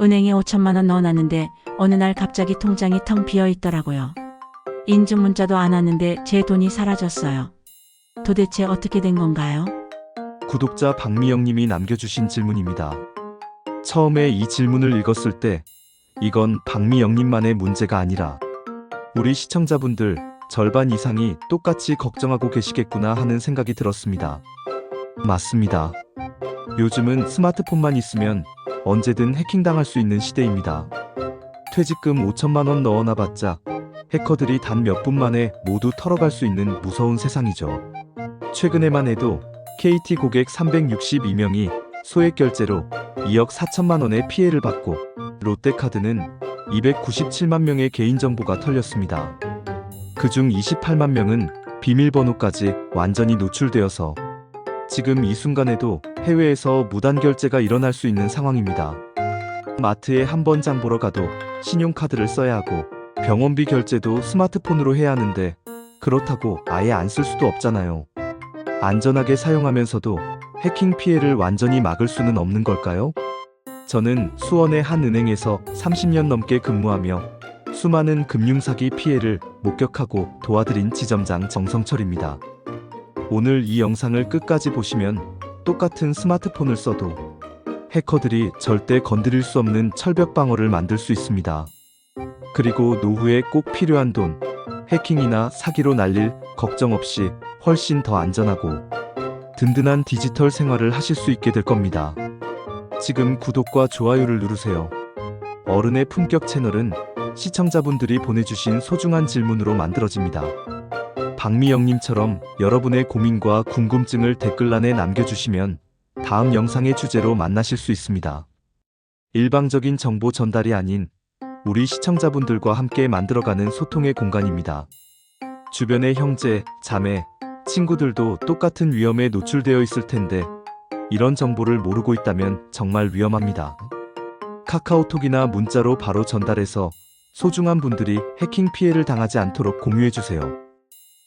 은행에 5천만 원 넣어놨는데 어느 날 갑자기 통장이 텅 비어 있더라고요. 인증 문자도 안 왔는데 제 돈이 사라졌어요. 도대체 어떻게 된 건가요? 구독자 박미영님이 남겨주신 질문입니다. 처음에 이 질문을 읽었을 때 이건 박미영님만의 문제가 아니라 우리 시청자분들 절반 이상이 똑같이 걱정하고 계시겠구나 하는 생각이 들었습니다. 맞습니다. 요즘은 스마트폰만 있으면 언제든 해킹당할 수 있는 시대입니다. 퇴직금 5천만 원 넣어놔봤자 해커들이 단 몇 분 만에 모두 털어갈 수 있는 무서운 세상이죠. 최근에만 해도 KT 고객 362명이 소액 결제로 2억 4천만 원의 피해를 받고 롯데카드는 297만 명의 개인정보가 털렸습니다. 그중 28만 명은 비밀번호까지 완전히 노출되어서 지금 이 순간에도 해외에서 무단 결제가 일어날 수 있는 상황입니다. 마트에 한 번 장 보러 가도 신용카드를 써야 하고 병원비 결제도 스마트폰으로 해야 하는데 그렇다고 아예 안 쓸 수도 없잖아요. 안전하게 사용하면서도 해킹 피해를 완전히 막을 수는 없는 걸까요? 저는 수원의 한 은행에서 30년 넘게 근무하며 수많은 금융사기 피해를 목격하고 도와드린 지점장 정성철입니다. 오늘 이 영상을 끝까지 보시면 똑같은 스마트폰을 써도 해커들이 절대 건드릴 수 없는 철벽 방어를 만들 수 있습니다. 그리고 노후에 꼭 필요한 돈, 해킹이나 사기로 날릴 걱정 없이 훨씬 더 안전하고 든든한 디지털 생활을 하실 수 있게 될 겁니다. 지금 구독과 좋아요를 누르세요. 어른의 품격 채널은 시청자분들이 보내주신 소중한 질문으로 만들어집니다. 박미영님처럼 여러분의 고민과 궁금증을 댓글란에 남겨주시면 다음 영상의 주제로 만나실 수 있습니다. 일방적인 정보 전달이 아닌 우리 시청자분들과 함께 만들어가는 소통의 공간입니다. 주변의 형제, 자매, 친구들도 똑같은 위험에 노출되어 있을 텐데 이런 정보를 모르고 있다면 정말 위험합니다. 카카오톡이나 문자로 바로 전달해서 소중한 분들이 해킹 피해를 당하지 않도록 공유해주세요.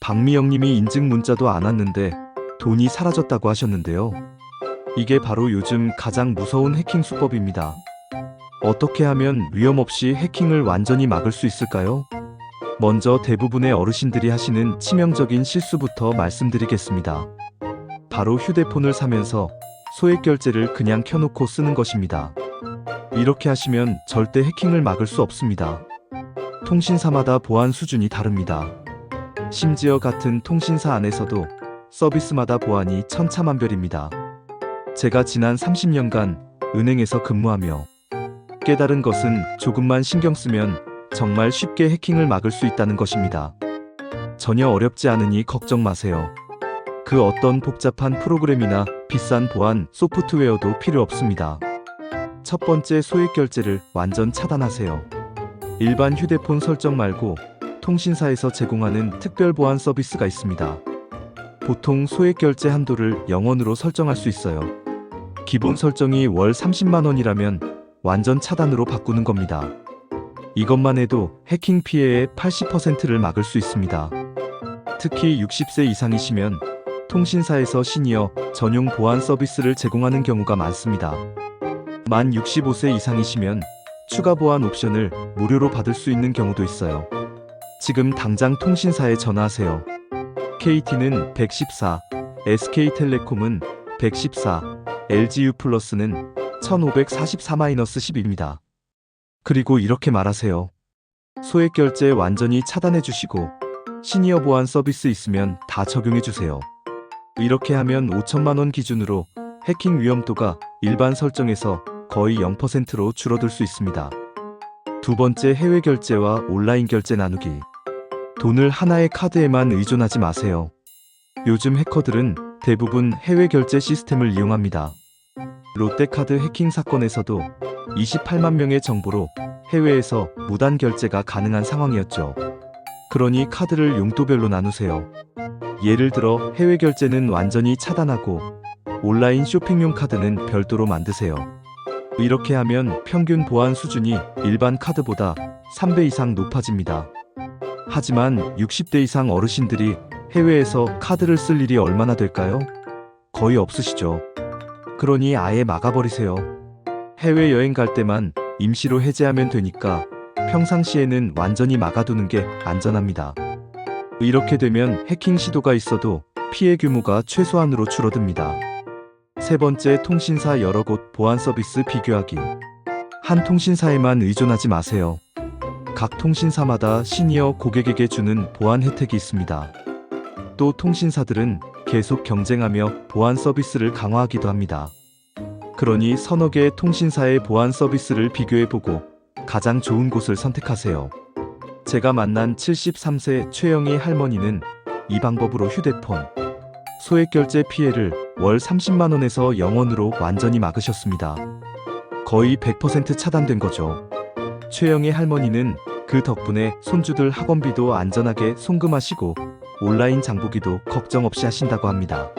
박미영님이 인증 문자도 안 왔는데 돈이 사라졌다고 하셨는데요. 이게 바로 요즘 가장 무서운 해킹 수법입니다. 어떻게 하면 위험 없이 해킹을 완전히 막을 수 있을까요? 먼저 대부분의 어르신들이 하시는 치명적인 실수부터 말씀드리겠습니다. 바로 휴대폰을 사면서 소액 결제를 그냥 켜놓고 쓰는 것입니다. 이렇게 하시면 절대 해킹을 막을 수 없습니다. 통신사마다 보안 수준이 다릅니다. 심지어 같은 통신사 안에서도 서비스마다 보안이 천차만별입니다. 제가 지난 30년간 은행에서 근무하며 깨달은 것은 조금만 신경 쓰면 정말 쉽게 해킹을 막을 수 있다는 것입니다. 전혀 어렵지 않으니 걱정 마세요. 그 어떤 복잡한 프로그램이나 비싼 보안 소프트웨어도 필요 없습니다. 첫 번째 소액 결제를 완전 차단하세요. 일반 휴대폰 설정 말고 통신사에서 제공하는 특별 보안 서비스가 있습니다. 보통 소액 결제 한도를 0원으로 설정할 수 있어요. 기본 설정이 월 30만 원이라면 완전 차단으로 바꾸는 겁니다. 이것만 해도 해킹 피해의 80%를 막을 수 있습니다. 특히 60세 이상이시면 통신사에서 시니어 전용 보안 서비스를 제공하는 경우가 많습니다. 만 65세 이상이시면 추가 보안 옵션을 무료로 받을 수 있는 경우도 있어요. 지금 당장 통신사에 전화하세요. KT는 114, SK텔레콤은 114, LGU 플러스는 1544-10입니다. 그리고 이렇게 말하세요. 소액 결제 완전히 차단해 주시고 시니어 보안 서비스 있으면 다 적용해 주세요. 이렇게 하면 5천만 원 기준으로 해킹 위험도가 일반 설정에서 거의 0%로 줄어들 수 있습니다. 두 번째 해외 결제와 온라인 결제 나누기. 돈을 하나의 카드에만 의존하지 마세요. 요즘 해커들은 대부분 해외 결제 시스템을 이용합니다. 롯데카드 해킹 사건에서도 28만 명의 정보로 해외에서 무단 결제가 가능한 상황이었죠. 그러니 카드를 용도별로 나누세요. 예를 들어 해외 결제는 완전히 차단하고 온라인 쇼핑용 카드는 별도로 만드세요. 이렇게 하면 평균 보안 수준이 일반 카드보다 3배 이상 높아집니다. 하지만 60대 이상 어르신들이 해외에서 카드를 쓸 일이 얼마나 될까요? 거의 없으시죠. 그러니 아예 막아버리세요. 해외여행 갈 때만 임시로 해제하면 되니까 평상시에는 완전히 막아두는 게 안전합니다. 이렇게 되면 해킹 시도가 있어도 피해 규모가 최소한으로 줄어듭니다. 세 번째, 통신사 여러 곳 보안 서비스 비교하기. 한 통신사에만 의존하지 마세요. 각 통신사마다 시니어 고객에게 주는 보안 혜택이 있습니다. 또 통신사들은 계속 경쟁하며 보안 서비스를 강화하기도 합니다. 그러니 서너 개의 통신사의 보안 서비스를 비교해보고 가장 좋은 곳을 선택하세요. 제가 만난 73세 최영희 할머니는 이 방법으로 휴대폰, 소액 결제 피해를 월 30만 원에서 0원으로 완전히 막으셨습니다. 거의 100% 차단된 거죠. 최영희 할머니는 그 덕분에 손주들 학원비도 안전하게 송금하시고 온라인 장보기도 걱정 없이 하신다고 합니다.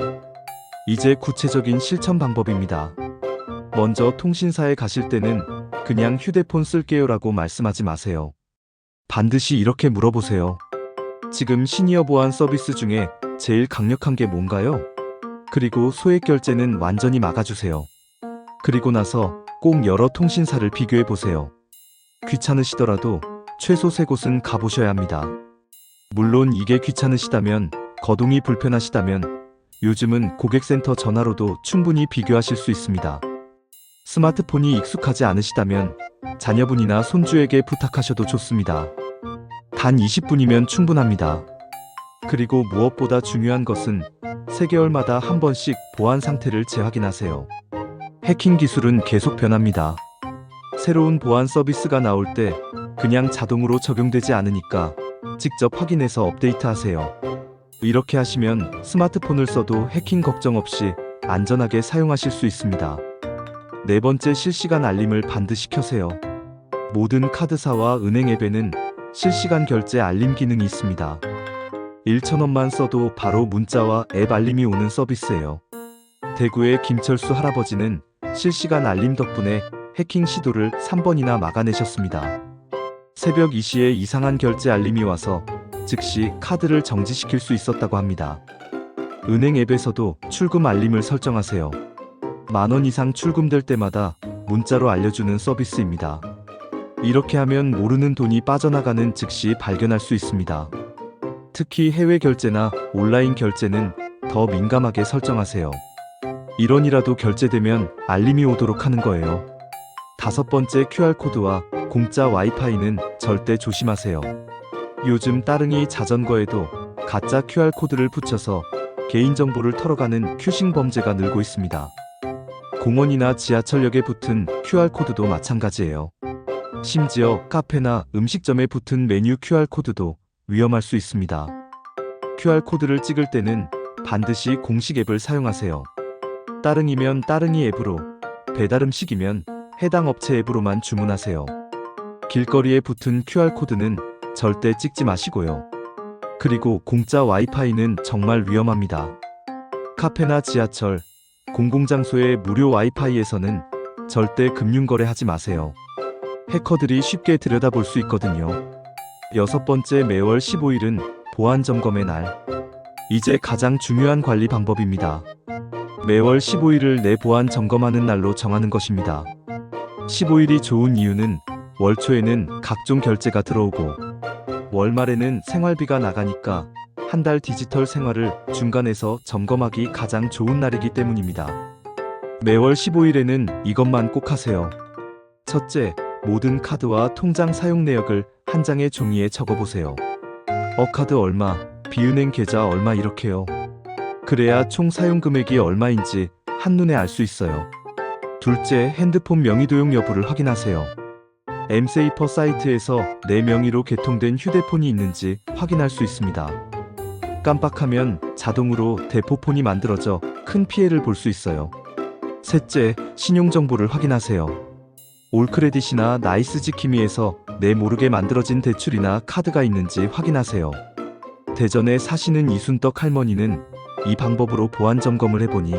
이제 구체적인 실천 방법입니다. 먼저 통신사에 가실 때는 그냥 휴대폰 쓸게요라고 말씀하지 마세요. 반드시 이렇게 물어보세요. 지금 시니어 보안 서비스 중에 제일 강력한 게 뭔가요? 그리고 소액 결제는 완전히 막아주세요. 그리고 나서 꼭 여러 통신사를 비교해 보세요. 귀찮으시더라도 최소 세 곳은 가보셔야 합니다. 물론 이게 귀찮으시다면, 거동이 불편하시다면, 요즘은 고객센터 전화로도 충분히 비교하실 수 있습니다. 스마트폰이 익숙하지 않으시다면, 자녀분이나 손주에게 부탁하셔도 좋습니다. 단 20분이면 충분합니다. 그리고 무엇보다 중요한 것은 3개월마다 한 번씩 보안 상태를 재확인하세요. 해킹 기술은 계속 변합니다. 새로운 보안 서비스가 나올 때 그냥 자동으로 적용되지 않으니까 직접 확인해서 업데이트하세요. 이렇게 하시면 스마트폰을 써도 해킹 걱정 없이 안전하게 사용하실 수 있습니다. 네 번째 실시간 알림을 반드시 켜세요. 모든 카드사와 은행 앱에는 실시간 결제 알림 기능이 있습니다. 1,000원만 써도 바로 문자와 앱 알림이 오는 서비스예요. 대구의 김철수 할아버지는 실시간 알림 덕분에 해킹 시도를 3번이나 막아내셨습니다. 새벽 2시에 이상한 결제 알림이 와서 즉시 카드를 정지시킬 수 있었다고 합니다. 은행 앱에서도 출금 알림을 설정하세요. 만원 이상 출금될 때마다 문자로 알려주는 서비스입니다. 이렇게 하면 모르는 돈이 빠져나가는 즉시 발견할 수 있습니다. 특히 해외 결제나 온라인 결제는 더 민감하게 설정하세요. 1원이라도 결제되면 알림이 오도록 하는 거예요. 다섯 번째 QR코드와 공짜 와이파이는 절대 조심하세요. 요즘 따릉이 자전거에도 가짜 QR코드를 붙여서 개인정보를 털어가는 큐싱 범죄가 늘고 있습니다. 공원이나 지하철역에 붙은 QR코드도 마찬가지예요. 심지어 카페나 음식점에 붙은 메뉴 QR코드도 위험할 수 있습니다. QR코드를 찍을 때는 반드시 공식 앱을 사용하세요. 따릉이면 따릉이 앱으로, 배달음식이면 해당 업체 앱으로만 주문하세요. 길거리에 붙은 QR코드는 절대 찍지 마시고요. 그리고 공짜 와이파이는 정말 위험합니다. 카페나 지하철, 공공장소의 무료 와이파이에서는 절대 금융거래 하지 마세요. 해커들이 쉽게 들여다볼 수 있거든요. 여섯 번째 매월 15일은 보안 점검의 날. 이제 가장 중요한 관리 방법입니다. 매월 15일을 내 보안 점검하는 날로 정하는 것입니다. 15일이 좋은 이유는 월 초에는 각종 결제가 들어오고 월 말에는 생활비가 나가니까 한 달 디지털 생활을 중간에서 점검하기 가장 좋은 날이기 때문입니다. 매월 15일에는 이것만 꼭 하세요. 첫째, 모든 카드와 통장 사용 내역을 한 장의 종이에 적어보세요. 어 카드 얼마, 비은행 계좌 얼마 이렇게요. 그래야 총 사용 금액이 얼마인지 한눈에 알 수 있어요. 둘째, 핸드폰 명의 도용 여부를 확인하세요. 엠세이퍼 사이트에서 내 명의로 개통된 휴대폰이 있는지 확인할 수 있습니다. 깜빡하면 자동으로 대포폰이 만들어져 큰 피해를 볼 수 있어요. 셋째, 신용정보를 확인하세요. 올크레딧이나 나이스지키미에서 내 모르게 만들어진 대출이나 카드가 있는지 확인하세요. 대전에 사시는 이순떡 할머니는 이 방법으로 보안 점검을 해보니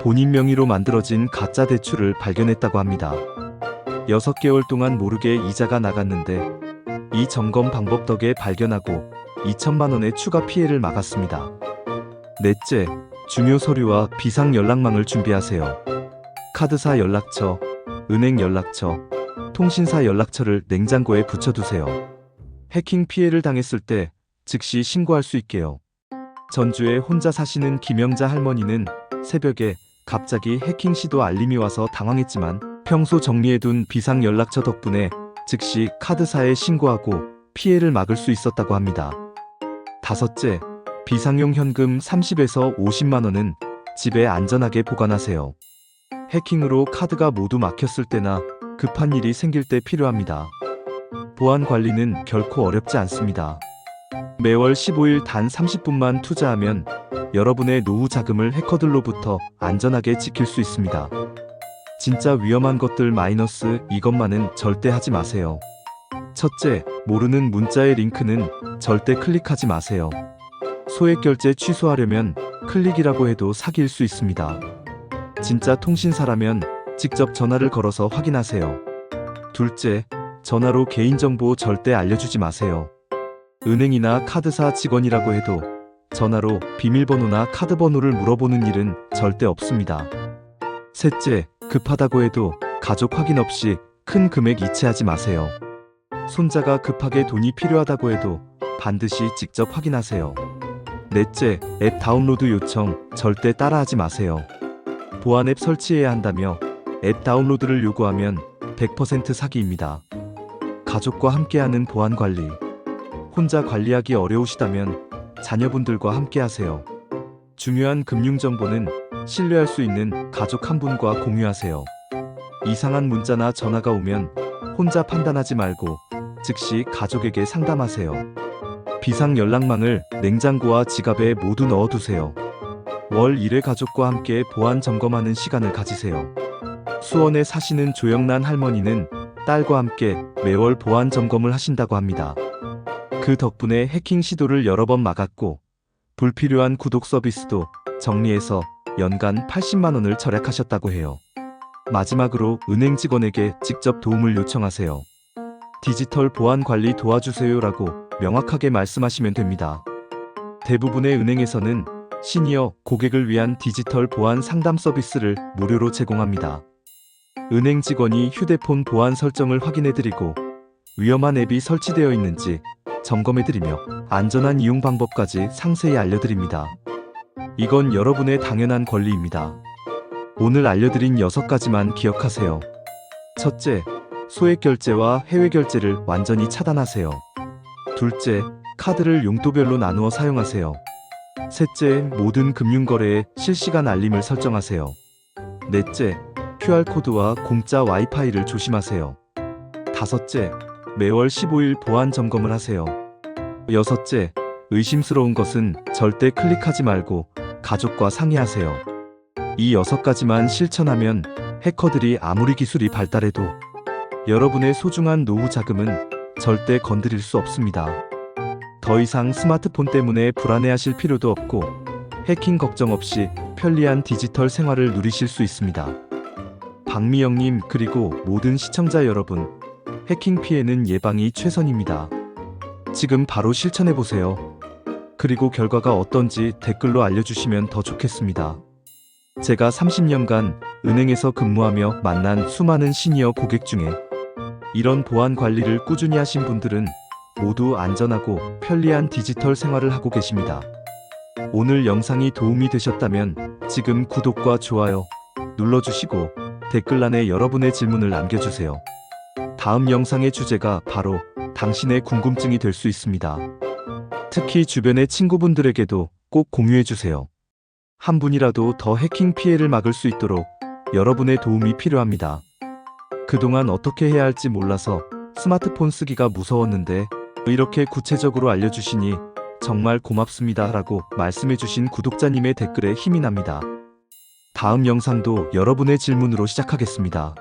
본인 명의로 만들어진 가짜 대출을 발견했다고 합니다. 6개월 동안 모르게 이자가 나갔는데 이 점검 방법 덕에 발견하고 2천만 원의 추가 피해를 막았습니다. 넷째, 중요 서류와 비상 연락망을 준비하세요. 카드사 연락처, 은행 연락처, 통신사 연락처를 냉장고에 붙여두세요. 해킹 피해를 당했을 때 즉시 신고할 수 있게요. 전주에 혼자 사시는 김영자 할머니는 새벽에 갑자기 해킹 시도 알림이 와서 당황했지만 평소 정리해둔 비상 연락처 덕분에 즉시 카드사에 신고하고 피해를 막을 수 있었다고 합니다. 다섯째, 비상용 현금 30에서 50만 원은 집에 안전하게 보관하세요. 해킹으로 카드가 모두 막혔을 때나 급한 일이 생길 때 필요합니다. 보안 관리는 결코 어렵지 않습니다. 매월 15일 단 30분만 투자하면 여러분의 노후 자금을 해커들로부터 안전하게 지킬 수 있습니다. 진짜 위험한 것들 마이너스 이것만은 절대 하지 마세요. 첫째, 모르는 문자의 링크는 절대 클릭하지 마세요. 소액 결제 취소하려면 클릭이라고 해도 사기일 수 있습니다. 진짜 통신사라면 직접 전화를 걸어서 확인하세요. 둘째, 전화로 개인정보 절대 알려주지 마세요. 은행이나 카드사 직원이라고 해도 전화로 비밀번호나 카드 번호를 물어보는 일은 절대 없습니다. 셋째, 급하다고 해도 가족 확인 없이 큰 금액 이체하지 마세요. 손자가 급하게 돈이 필요하다고 해도 반드시 직접 확인하세요. 넷째, 앱 다운로드 요청 절대 따라하지 마세요. 보안 앱 설치해야 한다며 앱 다운로드를 요구하면 100% 사기입니다. 가족과 함께하는 보안 관리. 혼자 관리하기 어려우시다면 자녀분들과 함께 하세요. 중요한 금융 정보는 신뢰할 수 있는 가족 한 분과 공유하세요. 이상한 문자나 전화가 오면 혼자 판단하지 말고 즉시 가족에게 상담하세요. 비상 연락망을 냉장고와 지갑에 모두 넣어두세요. 월 1회 가족과 함께 보안 점검하는 시간을 가지세요. 수원에 사시는 조영란 할머니는 딸과 함께 매월 보안 점검을 하신다고 합니다. 그 덕분에 해킹 시도를 여러 번 막았고 불필요한 구독 서비스도 정리해서 연간 80만 원을 절약하셨다고 해요. 마지막으로 은행 직원에게 직접 도움을 요청하세요. 디지털 보안 관리 도와주세요라고 명확하게 말씀하시면 됩니다. 대부분의 은행에서는 시니어 고객을 위한 디지털 보안 상담 서비스를 무료로 제공합니다. 은행 직원이 휴대폰 보안 설정을 확인해드리고 위험한 앱이 설치되어 있는지 점검해드리며 안전한 이용 방법까지 상세히 알려드립니다. 이건 여러분의 당연한 권리입니다. 오늘 알려드린 6가지만 기억하세요. 첫째, 소액 결제와 해외 결제를 완전히 차단하세요. 둘째, 카드를 용도별로 나누어 사용하세요. 셋째, 모든 금융거래에 실시간 알림을 설정하세요. 넷째, QR코드와 공짜 와이파이를 조심하세요. 다섯째, 매월 15일 보안 점검을 하세요. 여섯째, 의심스러운 것은 절대 클릭하지 말고 가족과 상의하세요. 이 여섯 가지만 실천하면 해커들이 아무리 기술이 발달해도 여러분의 소중한 노후 자금은 절대 건드릴 수 없습니다. 더 이상 스마트폰 때문에 불안해하실 필요도 없고 해킹 걱정 없이 편리한 디지털 생활을 누리실 수 있습니다. 박미영님 그리고 모든 시청자 여러분, 해킹 피해는 예방이 최선입니다. 지금 바로 실천해 보세요. 그리고 결과가 어떤지 댓글로 알려주시면 더 좋겠습니다. 제가 30년간 은행에서 근무하며 만난 수많은 시니어 고객 중에 이런 보안 관리를 꾸준히 하신 분들은 모두 안전하고 편리한 디지털 생활을 하고 계십니다. 오늘 영상이 도움이 되셨다면 지금 구독과 좋아요 눌러주시고 댓글란에 여러분의 질문을 남겨주세요. 다음 영상의 주제가 바로 당신의 궁금증이 될 수 있습니다. 특히 주변의 친구분들에게도 꼭 공유해주세요. 한 분이라도 더 해킹 피해를 막을 수 있도록 여러분의 도움이 필요합니다. 그동안 어떻게 해야 할지 몰라서 스마트폰 쓰기가 무서웠는데 이렇게 구체적으로 알려주시니 정말 고맙습니다 라고 말씀해주신 구독자님의 댓글에 힘이 납니다. 다음 영상도 여러분의 질문으로 시작하겠습니다.